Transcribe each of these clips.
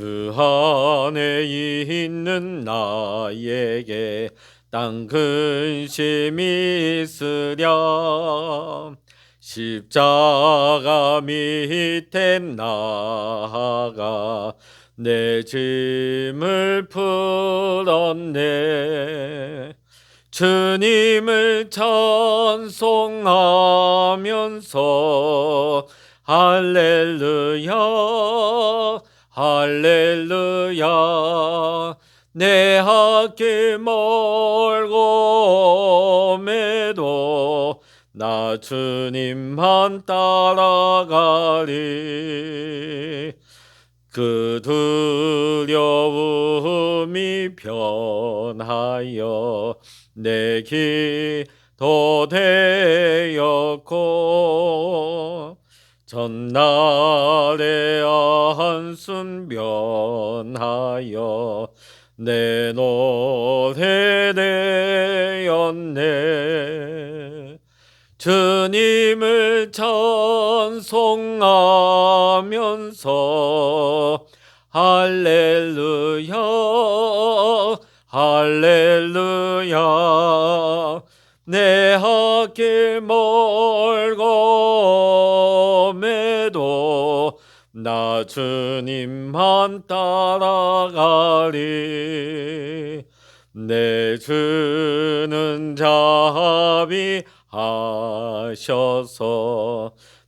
주 안에 있는 나에게 땅 근심이 있으랴. 십자가 밑에 나아가 내 짐을 풀었네. 주님을 찬송하면서 할렐루야 할렐루야. 내 학기 멀고 매도 나 주님만 따라가리. 그 두려움이 변하여 내 기도 되었고 전날의 한숨 변하여 내 노래 되었네. 주님을 찬송하면서 할렐루야 할렐루야. 내 학길 멀고 나 주님만 따라가리. 내 주는 자비하셔서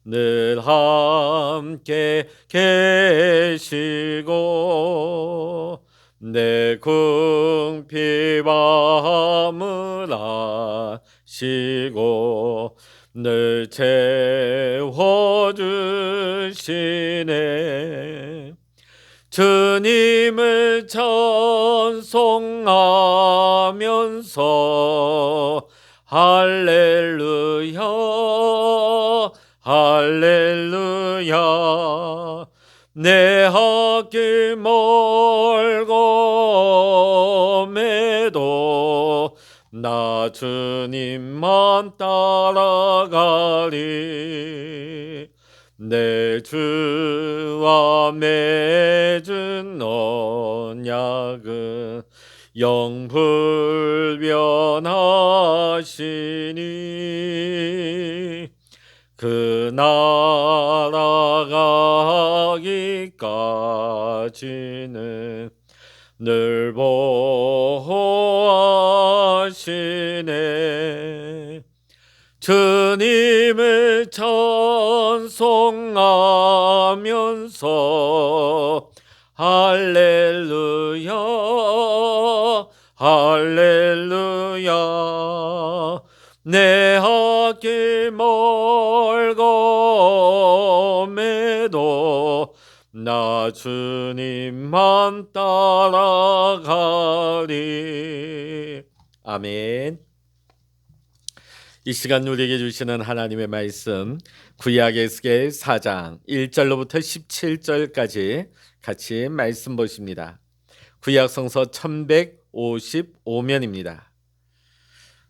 늘 함께 계시고 내 궁핍함을 아시고 늘 채워주 시네 주님을 찬송하면서 할렐루야 할렐루야. 내 학길 멀고 매도 나 주님만 따라가리 내 주와 맺은 언약은 영불변하시니 그 나라 가기까지는 늘 보호하시네 주님을 찬송하면서 할렐루야 할렐루야. 내 학길 멀고 매도 나 주님만 따라가리. 아멘 이 시간 우리에게 주시는 하나님의 말씀 구약 에스겔 4장 1절로부터 17절까지 같이 말씀 보십니다. 구약 성서 1155면입니다.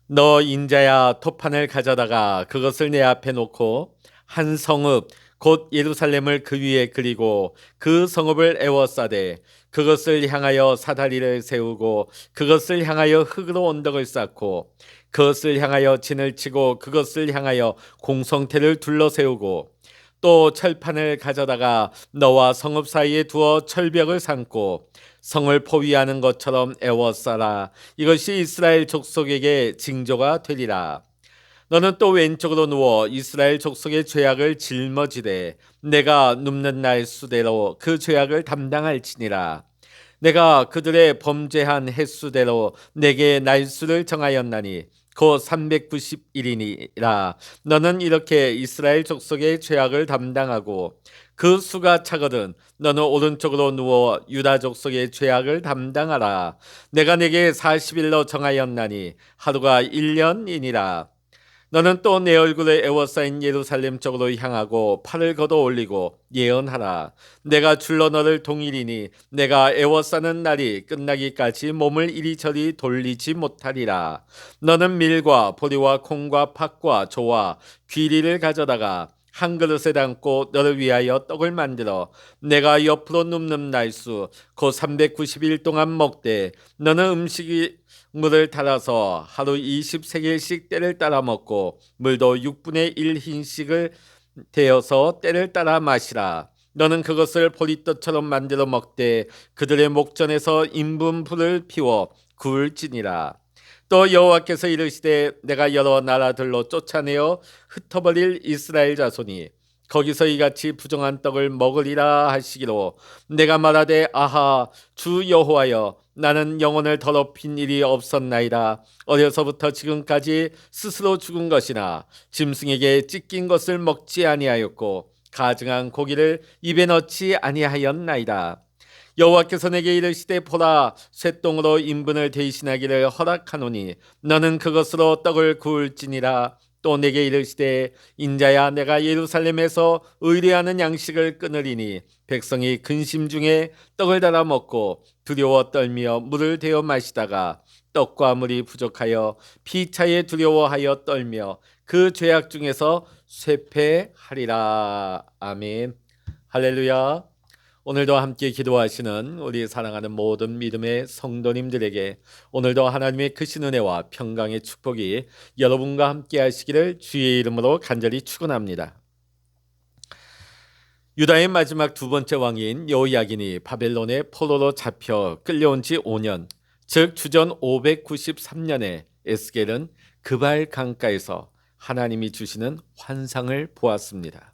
너 인자야 토판을 가져다가 그것을 내 앞에 놓고 한 성읍 곧 예루살렘을 그 위에 그리고 그 성읍을 에워싸되 그것을 향하여 사다리를 세우고 그것을 향하여 흙으로 언덕을 쌓고 그것을 향하여 진을 치고 그것을 향하여 공성태를 둘러 세우고 또 철판을 가져다가 너와 성읍 사이에 두어 철벽을 삼고 성을 포위하는 것처럼 애워싸라. 이것이 이스라엘 족속에게 징조가 되리라. 너는 또 왼쪽으로 누워 이스라엘 족속의 죄악을 짊어지되 내가 눕는 날 수대로 그 죄악을 담당할지니라. 내가 그들의 범죄한 횟수대로 내게 날수를 정하였나니 곧 390일이니라. 너는 이렇게 이스라엘 족속의 죄악을 담당하고 그 수가 차거든 너는 오른쪽으로 누워 유다 족속의 죄악을 담당하라. 내가 내게 40일로 정하였나니 하루가 1년이니라. 너는 또 내 얼굴을 에워싸인 예루살렘 쪽으로 향하고 팔을 걷어 올리고 예언하라. 내가 줄로 너를 동일이니 내가 에워싸는 날이 끝나기까지 몸을 이리저리 돌리지 못하리라. 너는 밀과 보리와 콩과 팥과 조와 귀리를 가져다가 한 그릇에 담고 너를 위하여 떡을 만들어 내가 옆으로 눕는 날수 곧 390일 동안 먹되 너는 음식이 물을 달아서 하루 20세겔씩 때를 따라 먹고 물도 6분의 1 흰씩을 데어서 때를 따라 마시라. 너는 그것을 보리떡처럼 만들어 먹되 그들의 목전에서 인분 불을 피워 구울지니라. 또 여호와께서 이르시되 내가 여러 나라들로 쫓아내어 흩어버릴 이스라엘 자손이 거기서 이같이 부정한 떡을 먹으리라 하시기로 내가 말하되 아하 주 여호와여 나는 영혼을 더럽힌 일이 없었나이다. 어려서부터 지금까지 스스로 죽은 것이나 짐승에게 찢긴 것을 먹지 아니하였고 가증한 고기를 입에 넣지 아니하였나이다. 여호와께서 내게 이르시되 보라 쇠똥으로 인분을 대신하기를 허락하노니 너는 그것으로 떡을 구울지니라 또 내게 이르시되 인자야 내가 예루살렘에서 의뢰하는 양식을 끊으리니 백성이 근심 중에 떡을 달아 먹고 두려워 떨며 물을 데워 마시다가 떡과 물이 부족하여 피차에 두려워하여 떨며 그 죄악 중에서 쇠패하리라. 아멘. 할렐루야 오늘도 함께 기도하시는 우리 사랑하는 모든 믿음의 성도님들에게 오늘도 하나님의 크신 은혜와 평강의 축복이 여러분과 함께 하시기를 주의 이름으로 간절히 축원합니다. 유다의 마지막 두 번째 왕인 여호야긴이 바벨론의 포로로 잡혀 끌려온 지 5년, 즉 주전 593년에 에스겔은 그발 강가에서 하나님이 주시는 환상을 보았습니다.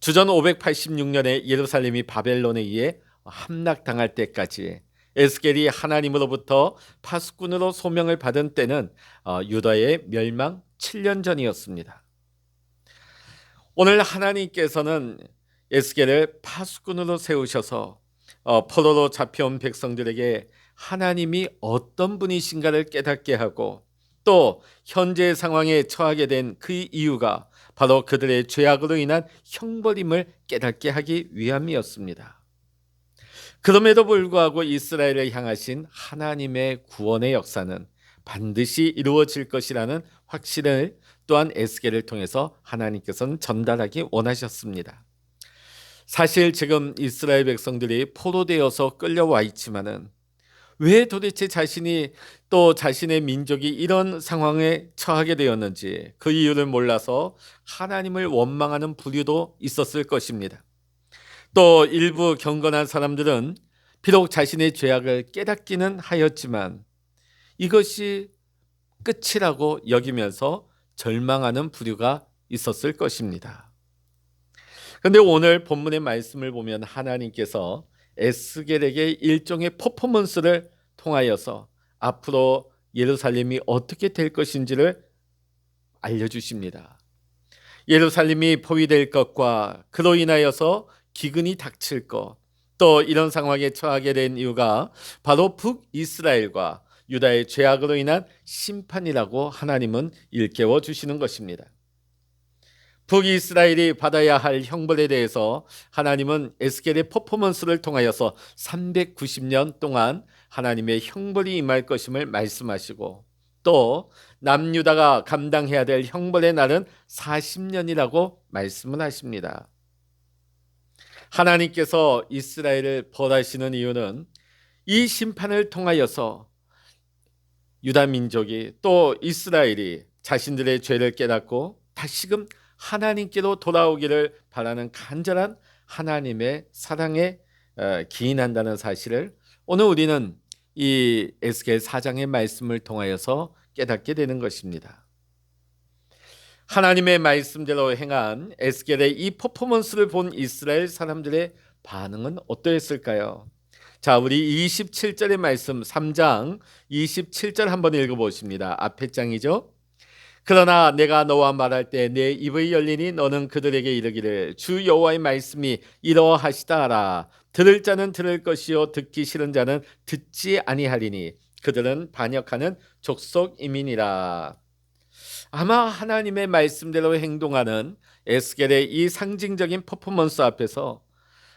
주전 586년에 예루살렘이 바벨론에 의해 함락당할 때까지 에스겔이 하나님으로부터 파수꾼으로 소명을 받은 때는 어, 유다의 멸망 7년 전이었습니다. 오늘 하나님께서는 에스겔을 파수꾼으로 세우셔서 어, 포로로 잡혀온 백성들에게 하나님이 어떤 분이신가를 깨닫게 하고 또 현재 상황에 처하게 된 그 이유가 바로 그들의 죄악으로 인한 형벌임을 깨닫게 하기 위함이었습니다. 그럼에도 불구하고 이스라엘을 향하신 하나님의 구원의 역사는 반드시 이루어질 것이라는 확신을 또한 에스겔을 통해서 하나님께서는 전달하기 원하셨습니다. 사실 지금 이스라엘 백성들이 포로되어서 끌려와 있지만은 왜 도대체 자신이 또 자신의 민족이 이런 상황에 처하게 되었는지 그 이유를 몰라서 하나님을 원망하는 부류도 있었을 것입니다. 또 일부 경건한 사람들은 비록 자신의 죄악을 깨닫기는 하였지만 이것이 끝이라고 여기면서 절망하는 부류가 있었을 것입니다. 그런데 오늘 본문의 말씀을 보면 하나님께서 에스겔에게 일종의 퍼포먼스를 통하여서 앞으로 예루살렘이 어떻게 될 것인지를 알려주십니다. 예루살렘이 포위될 것과 그로 인하여서 기근이 닥칠 것, 또 이런 상황에 처하게 된 이유가 바로 북이스라엘과 유다의 죄악으로 인한 심판이라고 하나님은 일깨워 주시는 것입니다. 북이스라엘이 받아야 할 형벌에 대해서 하나님은 에스겔의 퍼포먼스를 통하여서 390년 동안 하나님의 형벌이 임할 것임을 말씀하시고 또 남유다가 감당해야 될 형벌의 날은 40년이라고 말씀을 하십니다. 하나님께서 이스라엘을 벌하시는 이유는 이 심판을 통하여서 유다 민족이 또 이스라엘이 자신들의 죄를 깨닫고 다시금 하나님께로 돌아오기를 바라는 간절한 하나님의 사랑에 어, 기인한다는 사실을 오늘 우리는 이 에스겔 4장의 말씀을 통하여서 깨닫게 되는 것입니다. 하나님의 말씀대로 행한 에스겔의 이 퍼포먼스를 본 이스라엘 사람들의 반응은 어떠했을까요? 자, 우리 27절의 말씀 3장 27절 한번 읽어 보십니다. 앞에 장이죠. 그러나 내가 너와 말할 때 내 입의 열리니 너는 그들에게 이르기를 주 여호와의 말씀이 이러하시다 하라 들을 자는 들을 것이요 듣기 싫은 자는 듣지 아니하리니 그들은 반역하는 족속 이민이라 아마 하나님의 말씀대로 행동하는 에스겔의 이 상징적인 퍼포먼스 앞에서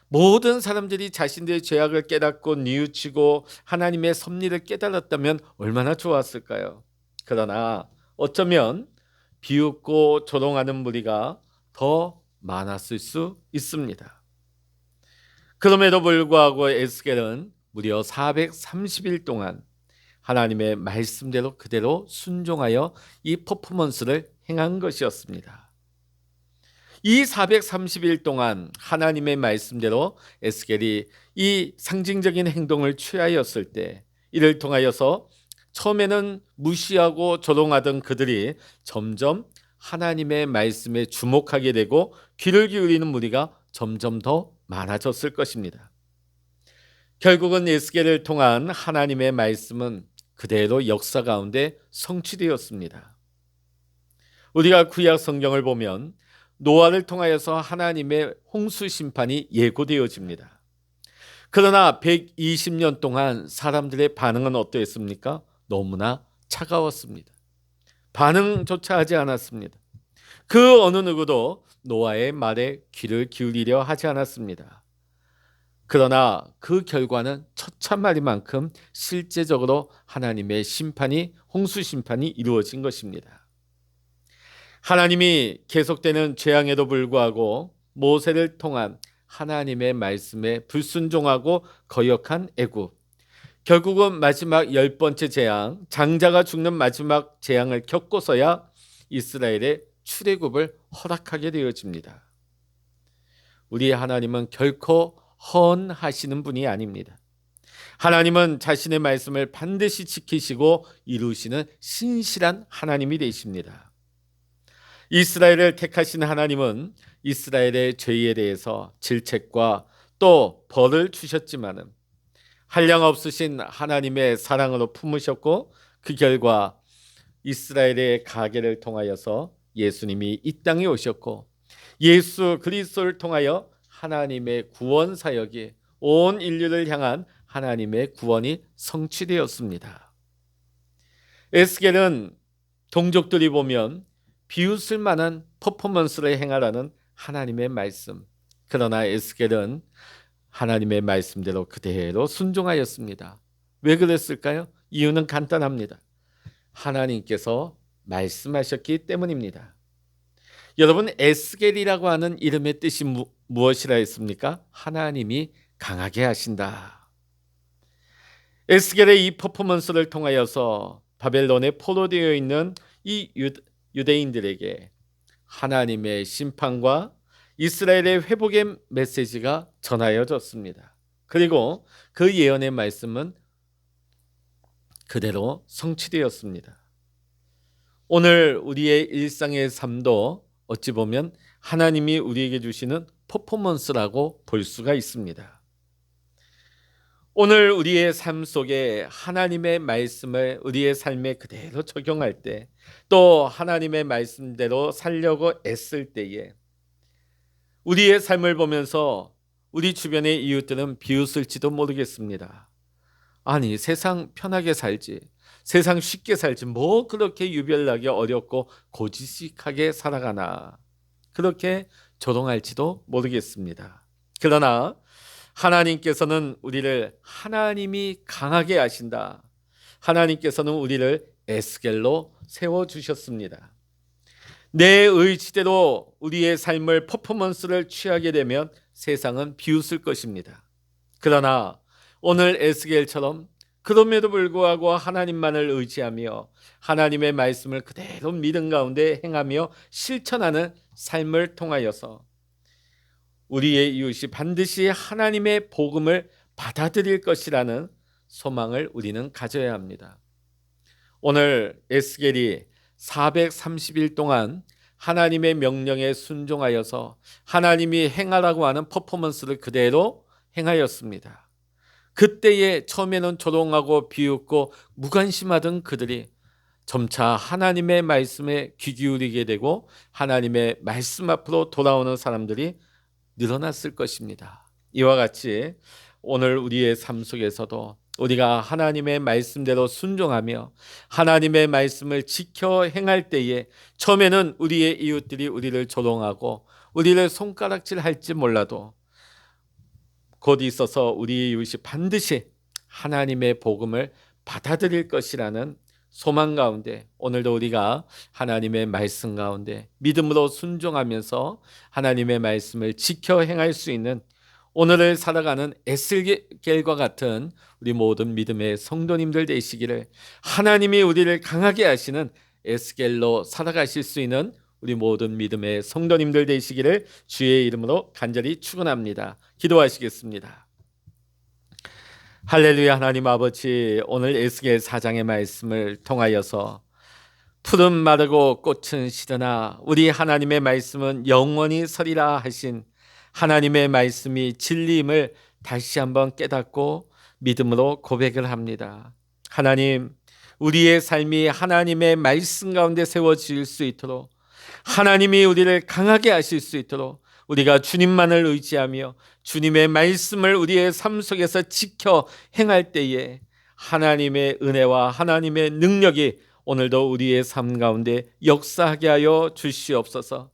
모든 사람들이 자신들의 죄악을 깨닫고 뉘우치고 하나님의 섭리를 깨달았다면 얼마나 좋았을까요? 그러나 어쩌면 비웃고 조롱하는 무리가 더 많았을 수 있습니다. 그럼에도 불구하고 에스겔은 무려 430일 동안 하나님의 말씀대로 그대로 순종하여 이 퍼포먼스를 행한 것이었습니다. 이 430일 동안 하나님의 말씀대로 에스겔이 이 상징적인 행동을 취하였을 때 이를 통하여서 처음에는 무시하고 조롱하던 그들이 점점 하나님의 말씀에 주목하게 되고 귀를 기울이는 무리가 점점 더 많아졌을 것입니다. 결국은 에스겔을 통한 하나님의 말씀은 그대로 역사 가운데 성취되었습니다. 우리가 구약 성경을 보면 노아를 통하여서 하나님의 홍수 심판이 예고되어집니다. 그러나 120년 동안 사람들의 반응은 어떠했습니까? 너무나 차가웠습니다. 반응조차 하지 않았습니다. 그 어느 누구도 노아의 말에 귀를 기울이려 하지 않았습니다. 그러나 그 결과는 처참하리만큼 실제적으로 하나님의 심판이 홍수 심판이 이루어진 것입니다. 하나님이 계속되는 재앙에도 불구하고 모세를 통한 하나님의 말씀에 불순종하고 거역한 애굽 결국은 마지막 열 번째 재앙, 장자가 죽는 마지막 재앙을 겪고서야 이스라엘의 출애굽을 허락하게 되어집니다. 우리 하나님은 결코 헌하시는 분이 아닙니다. 하나님은 자신의 말씀을 반드시 지키시고 이루시는 신실한 하나님이 되십니다. 이스라엘을 택하신 하나님은 이스라엘의 죄에 대해서 질책과 또 벌을 주셨지만은 한량 없으신 하나님의 사랑으로 품으셨고 그 결과 이스라엘의 가계를 통하여서 예수님이 이 땅에 오셨고 예수 그리스도를 통하여 하나님의 구원 사역이 온 인류를 향한 하나님의 구원이 성취되었습니다. 에스겔은 동족들이 보면 비웃을 만한 퍼포먼스를 행하라는 하나님의 말씀. 그러나 에스겔은 하나님의 말씀대로 그대로 순종하였습니다. 왜 그랬을까요? 이유는 간단합니다. 하나님께서 말씀하셨기 때문입니다. 여러분 에스겔이라고 하는 이름의 뜻이 무, 무엇이라 했습니까? 하나님이 강하게 하신다. 에스겔의 이 퍼포먼스를 통하여서 바벨론에 포로되어 있는 이 유대인들에게 하나님의 심판과 이스라엘의 회복의 메시지가 전하여졌습니다. 그리고 그 예언의 말씀은 그대로 성취되었습니다. 오늘 우리의 일상의 삶도 어찌 보면 하나님이 우리에게 주시는 퍼포먼스라고 볼 수가 있습니다. 오늘 우리의 삶 속에 하나님의 말씀을 우리의 삶에 그대로 적용할 때, 또 하나님의 말씀대로 살려고 애쓸 때에 우리의 삶을 보면서 우리 주변의 이웃들은 비웃을지도 모르겠습니다. 아니, 세상 편하게 살지. 세상 쉽게 살지. 뭐 그렇게 유별나게 어렵고 고지식하게 살아가나. 그렇게 조롱할지도 모르겠습니다. 그러나 하나님께서는 우리를 하나님이 강하게 하신다. 하나님께서는 우리를 에스겔로 세워 주셨습니다. 내 의지대로 우리의 삶을 퍼포먼스를 취하게 되면 세상은 비웃을 것입니다. 그러나 오늘 에스겔처럼 그럼에도 불구하고 하나님만을 의지하며 하나님의 말씀을 그대로 믿음 가운데 행하며 실천하는 삶을 통하여서 우리의 이웃이 반드시 하나님의 복음을 받아들일 것이라는 소망을 우리는 가져야 합니다. 오늘 에스겔이 430일 동안 하나님의 명령에 순종하여서 하나님이 행하라고 하는 퍼포먼스를 그대로 행하였습니다. 그때에 처음에는 조롱하고 비웃고 무관심하던 그들이 점차 하나님의 말씀에 귀 기울이게 되고 하나님의 말씀 앞으로 돌아오는 사람들이 늘어났을 것입니다. 이와 같이 오늘 우리의 삶 속에서도 우리가 하나님의 말씀대로 순종하며 하나님의 말씀을 지켜 행할 때에 처음에는 우리의 이웃들이 우리를 조롱하고 우리를 손가락질 할지 몰라도 곧 있어서 우리의 이웃이 반드시 하나님의 복음을 받아들일 것이라는 소망 가운데 오늘도 우리가 하나님의 말씀 가운데 믿음으로 순종하면서 하나님의 말씀을 지켜 행할 수 있는 오늘을 살아가는 에스겔과 같은 우리 모든 믿음의 성도님들 되시기를 하나님이 우리를 강하게 하시는 에스겔로 살아가실 수 있는 우리 모든 믿음의 성도님들 되시기를 주의 이름으로 간절히 축원합니다. 기도하시겠습니다. 할렐루야 하나님 아버지 오늘 에스겔 4장의 말씀을 통하여서 푸른 마르고 꽃은 시드나 우리 하나님의 말씀은 영원히 서리라 하신 하나님의 말씀이 진리임을 다시 한번 깨닫고 믿음으로 고백을 합니다. 하나님, 우리의 삶이 하나님의 말씀 가운데 세워질 수 있도록 하나님이 우리를 강하게 하실 수 있도록 우리가 주님만을 의지하며 주님의 말씀을 우리의 삶 속에서 지켜 행할 때에 하나님의 은혜와 하나님의 능력이 오늘도 우리의 삶 가운데 역사하게 하여 주시옵소서.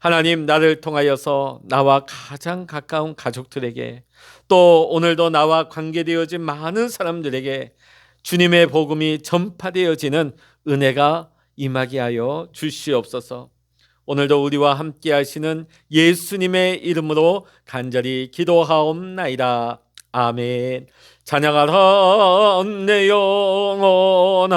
하나님 나를 통하여서 나와 가장 가까운 가족들에게 또 오늘도 나와 관계되어진 많은 사람들에게 주님의 복음이 전파되어지는 은혜가 임하게 하여 주시옵소서. 오늘도 우리와 함께 하시는 예수님의 이름으로 간절히 기도하옵나이다. 아멘. 찬양하라 내 영혼아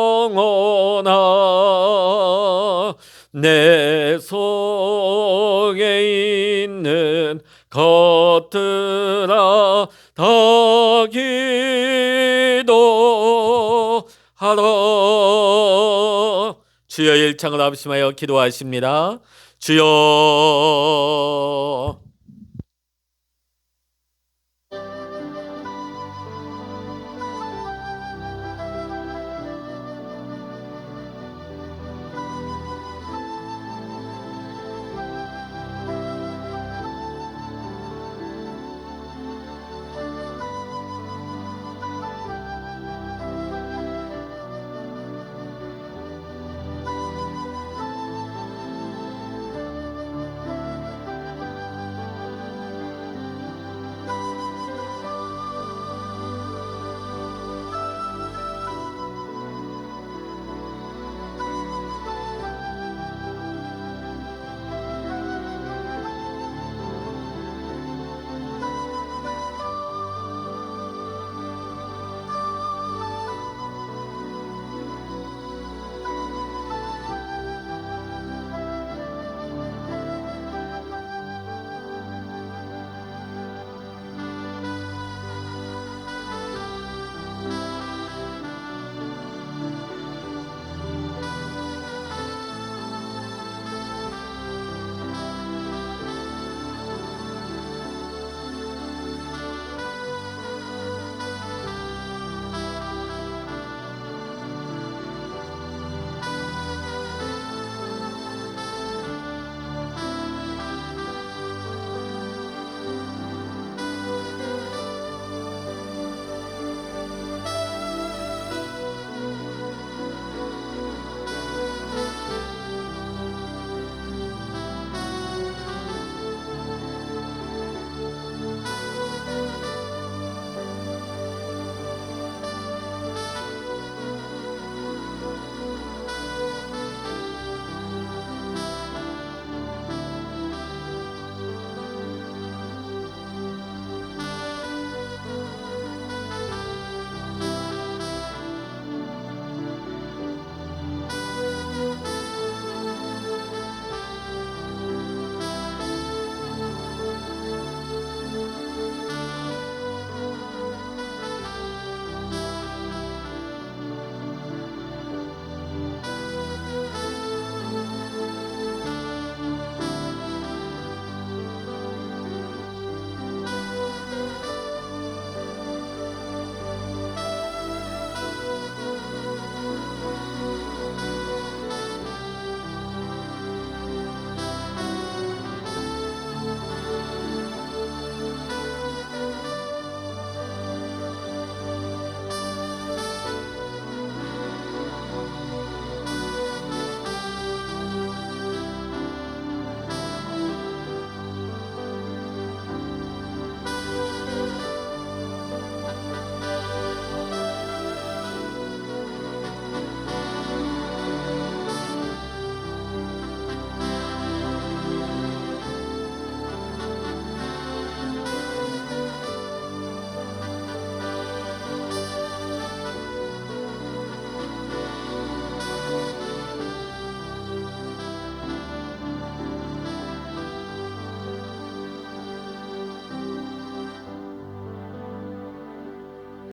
내 속에 있는 것들아 다 기도하라 주여 일창을 합심하여 기도하십니다. 주여